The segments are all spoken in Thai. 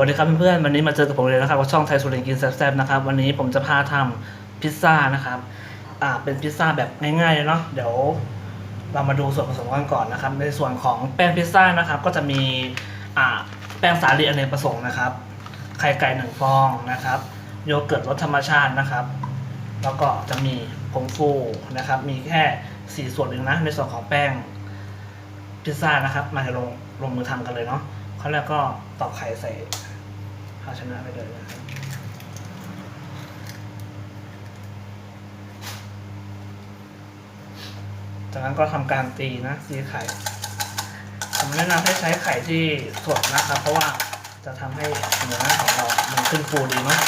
สวัสดีครับเพื่อนๆวันนี้มาเจอกับผมเลยนะครับกับช่องไทยสุรินทร์กินแซ่บๆนะครับวันนี้ผมจะพาทำพิซซ่านะครับอ่าเป็นพิซซ่าแบบง่ายๆเลยเนาะเดี๋ยวเรามาดูส่วนผสมกันก่อนนะครับ ในส่วนของแป้งพิซซ่านะครับก็จะมีอ่าแป้งสาลีอเนกประสงค์นะครับไข่ไก่หนึ่งฟองนะครับโยเกิร์ตรสธรรมชาตินะครับ แล้วก็จะมีผงฟูนะครับ มีแค่สี่ส่วนเองนะในส่วนของแป้งพิซซ่านะครับ มาจะลงลงมือทำกันเลยเนาะขั้นแรกก็ตอกไข่ใส่ ภาชนะไปเลยนะครับจากนั้นก็ทำการตีนะตีไข่ ผมแนะนำให้ใช้ไข่ที่สดนะครับ เพราะว่าจะทำให้เนื้อของเรา มันขึ้นฟูดีเนาะ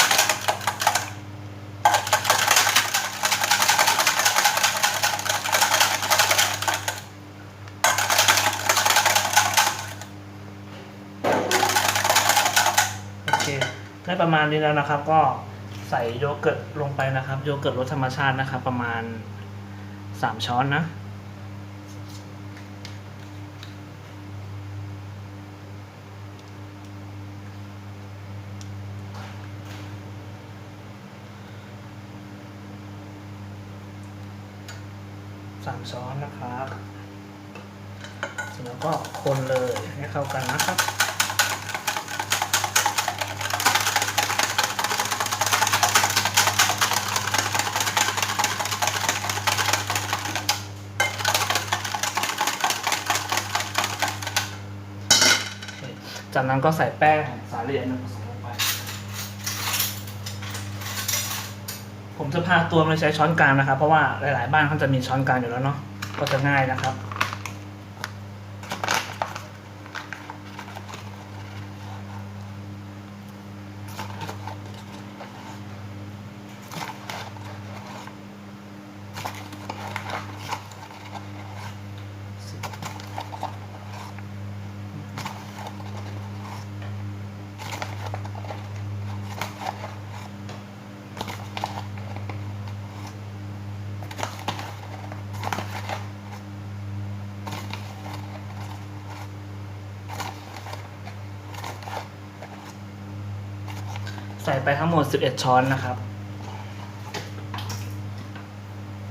โอเค ได้ ประมาณนี้แล้วนะครับ ก็ใส่โยเกิร์ตลงไปนะครับ โยเกิร์ตรสธรรมชาตินะครับ ประมาณสามช้อนนะ สามช้อนนะครับ แล้วก็คนเลยให้เข้ากันนะครับ จากนั้นก็ใส่แป้งสาลีอันนึงผสมลงไป ผมจะพาตัวมาใช้ช้อนกลางนะครับ เพราะว่าหลาย ๆ บ้านเขาจะมีช้อนกลางอยู่แล้วเนาะก็จะง่ายนะครับ ไปทั้งหมด 11 ช้อนนะครับ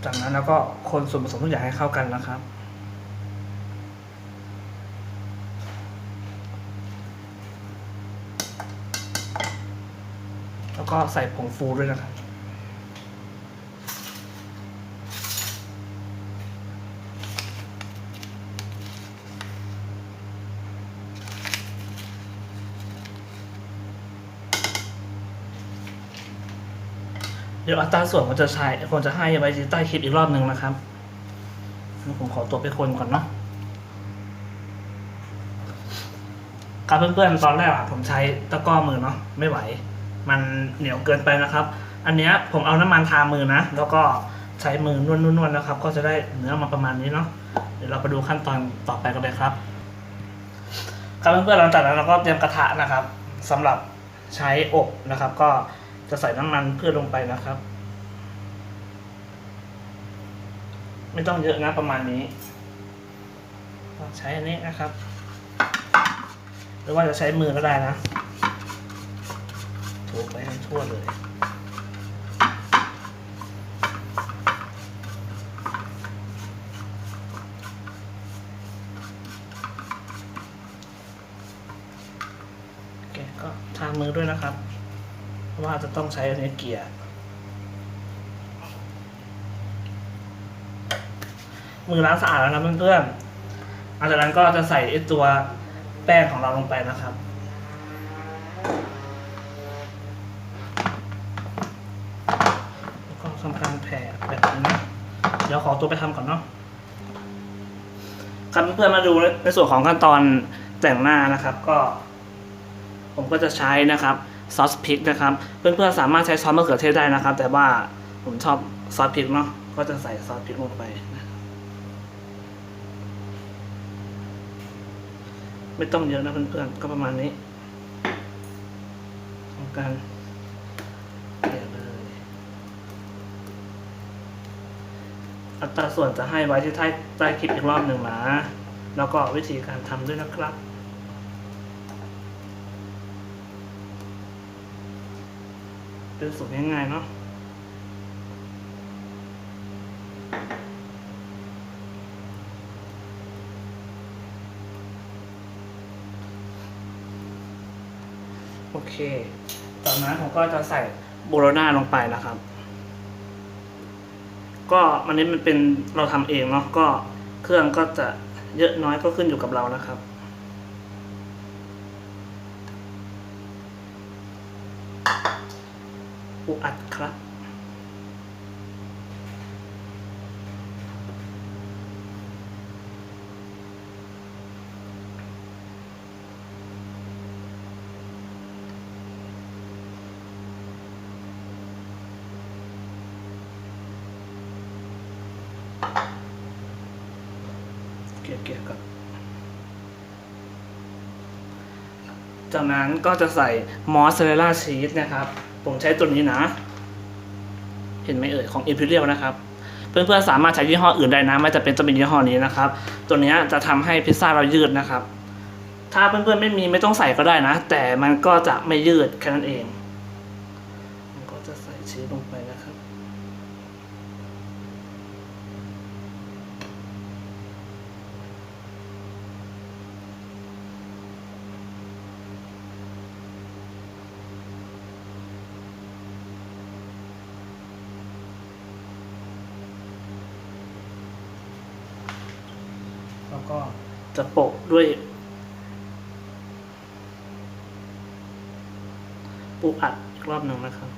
จากนั้นเราก็คนส่วนผสมทุกอย่างให้เข้ากันนะครับ แล้วก็ใส่ผงฟูด้วยนะครับ ดี๋ยวอัตราส่วนผมจะใช้ผมจะให้ไว้ใต้คลิปอีกรอบหนึ่งนะครับผมขอตัวไปคนก่อนเนาะครับเพื่อนๆตอนแรกอะผมใช้ตะกร้อมือเนาะไม่ไหว มันเหนียวเกินไปนะครับ อันเนี้ยผมเอาน้ำมันทามือนะ แล้วก็ใช้มือนวดๆนะครับ ก็จะได้เนื้อมาประมาณนี้เนาะเดี๋ยวเราไปดูขั้นตอนต่อไปกันเลยครับครับเพื่อนๆหลังจากนั้นเราก็เตรียมกระทะนะครับสำหรับใช้อบนะครับ ก็ จะใส่น้ำมันพืชลงไปนะครับ ไม่ต้องเยอะนะประมาณนี้ใช้อันนี้นะครับ หรือว่าจะใช้มือก็ได้นะถูไปให้ทั่วเลยโอเคก็ทามือด้วยนะครับ ว่าจะต้องใช้อันนี้เกียร์ มือล้างสะอาดแล้วนะเพื่อนๆหลังจากนั้นก็จะใส่ตัวแป้งของเราลงไปนะครับก็ทำการแผ่แบบนี้นะเดี๋ยวขอตัวไปทำก่อนเนาะครับเพื่อนๆมาดูในส่วนของขั้นตอนแต่งหน้านะครับ ก็ ผมก็จะใช้นะครับ ซอสพริกนะครับเพื่อนๆสามารถใช้ซอสมะเขือเทศได้นะครับ แต่ว่าผมชอบซอสพริกเนาะก็จะใส่ซอสพริกลงไปนะไม่ต้องเยอะนะเพื่อนๆก็ประมาณนี้ทำการเลยอัตราส่วนจะให้ไว้ที่ใต้ใต้คลิปอีกรอบหนึ่งนะ แล้วก็วิธีการทำด้วยนะครับ เป็นสูตรง่ายๆเนาะโอเค จากนั้นผมก็จะใส่โบโรนาลงไปนะครับ ก็อันนี้มันเป็นเราทำเองเนาะ ก็เครื่องก็จะเยอะน้อยก็ขึ้นอยู่กับเรานะครับ ปูอัดครับเกี่ยวเกี่ยวกับจากนั้นก็จะใส่มอสซาเรลล่าชีสนะครับ ผมใช้ตัวนี้นะ เห็นไหมเอ่ยของ Imperial นะครับ เพื่อนๆสามารถใช้ยี่ห้ออื่นได้นะ ไม่จะเป็นจะเป็นยี่ห้อนี้นะครับ ตัวนี้จะทำให้พิซซ่าเรายืดนะครับ ถ้าเพื่อนๆไม่มีไม่ต้องใส่ก็ได้นะ แต่มันก็จะไม่ยืดแค่นั้นเองมันก็จะใส่ชีสลงไปนะครับ แล้วก็จะโปะด้วยปูอัดอีกรอบหนึ่งนะครับ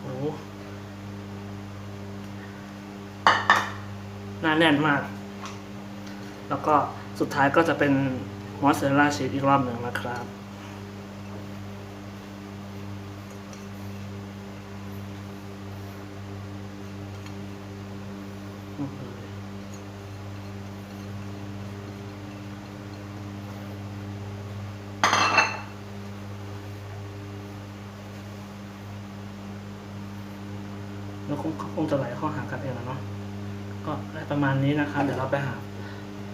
โอ้หน่าแน่นมาก แล้วก็สุดท้ายก็จะเป็น มอสซาเรลล่าชีสอีกรอบหนึ่งนะครับ แล้วคงคงจะไหลเข้าหากันเองแล้วเนาะ ก็ได้ประมาณนี้นะครับ เดี๋ยวเราไปหา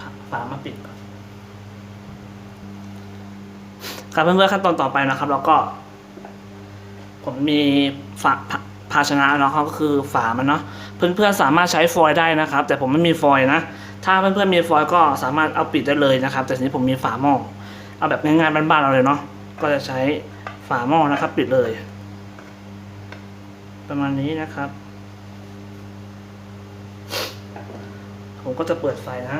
ฝาฝามาปิด ครับเพื่อนๆขั้นตอนต่อไปนะครับแล้วก็ ผมมีฝาภาภาชนะเนาะก็คือฝามันเนาะเพื่อนๆสามารถใช้ฟอยล์ได้นะครับ แต่ผมไม่มีฟอยล์นะ ถ้าเพื่อนๆมีฟอยล์ก็สามารถเอาปิดได้เลยนะครับ แต่ทีนี้ผมมีฝาหม้อเอาแบบง่ายๆบ้านๆเราเลยเนาะก็จะใช้ฝาหม้อนะครับ ปิดเลย ประมาณนี้นะครับ ผมก็จะเปิดไฟนะ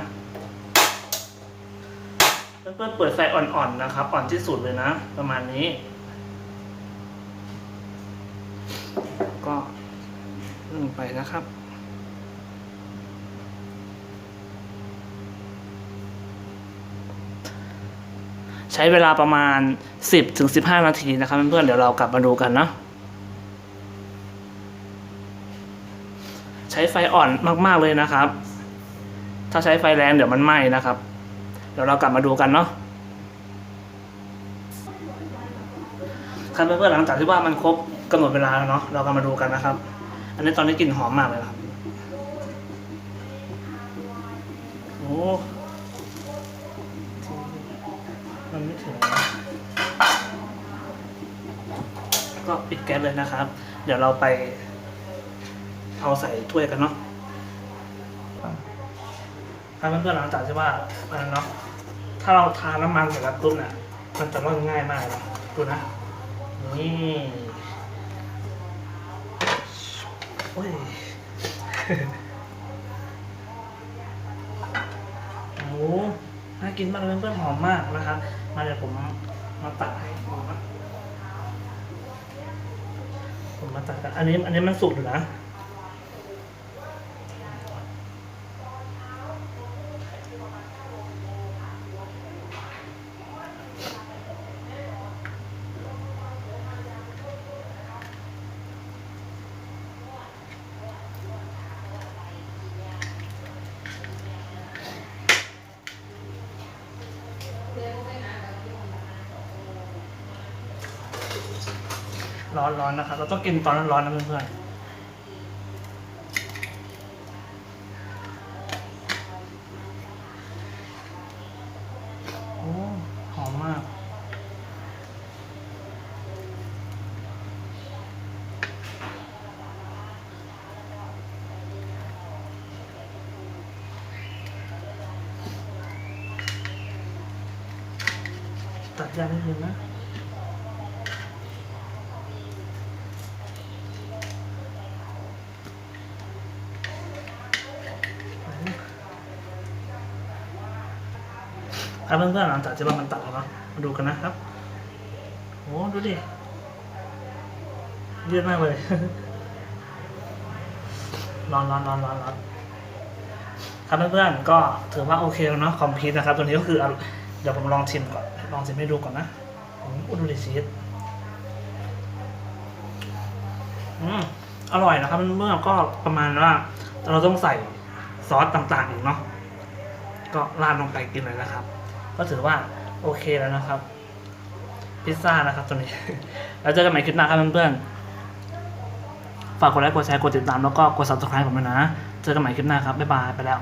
เพื่อนๆเปิดไฟอ่อนๆนะครับ อ่อนที่สุดเลยนะ ประมาณนี้ ก็นึ่งไปนะครับใช้เวลาประมาณ 10ถึง15นาทีนะครับเพื่อนๆเดี๋ยวเรากลับมาดูกันเนาะใช้ไฟอ่อนมากๆเลยนะครับ ถ้าใช้ไฟแรงเดี๋ยวมันไหม้นะครับ เดี๋ยวเรากลับมาดูกันเนาะครับเพื่อนๆหลังจากที่ว่ามันครบกำหนดเวลาแล้วเนาะเรากลับมาดูกันนะครับ อันนี้ตอนนี้กลิ่นหอมมากเลยครับโอ้มันไม่ถึงก็ปิดแก๊สเลยนะครับ เดี๋ยวเราไปเอาใส่ถ้วยกันเนาะ ครับเพื่อนๆหลังจากที่ว่าอันเนาะถ้าเราทาน้ำมันเสร็จแล้วปุ๊บเนี่ยมันจะร่อนง่ายมากเลยดูนะนี่โอ้ยโอ้โหน่ากินมากเลยเพื่อนๆหอมมากนะครับมาเดี๋ยวผมมาตัดให้ดูนะผมมาตัดกันอันนี้อันนี้มันสุกอยู่นะ ร้อนๆนะครับ เราต้องกินตอนร้อนๆนะเพื่อน ตัดยากนิดนึงนะครับเพื่อนๆหลังจากที่เรามันตัดแล้วเนาะมาดูกันนะครับโอ้ดูดิยืดมากเลยร้อนร้อนร้อนร้อนร้อนครับเพื่อนๆก็ถือว่าโอเคแล้วเนาะคอมพิวนะครับ ตัวนี้ก็คือเดี๋ยวผมลองชิมก่อน ลองชิมให้ดูก่อนนะอืมอุดูดิชีสอืมอร่อยนะครับเพื่อนๆก็ประมาณว่า เราต้องใส่ซอสต่างๆอีกเนาะก็ราดลงไปกินเลยนะครับ ก็ถือว่าโอเคแล้วนะครับ พิซซ่านะครับตัวนี้ แล้วเจอกันใหม่คลิปหน้าครับเพื่อนๆฝากกดไลค์กดแชร์กดติดตามแล้วก็กด subscribe ผมด้วยนะ เจอกันใหม่คลิปหน้าครับบ๊ายบายไปแล้ว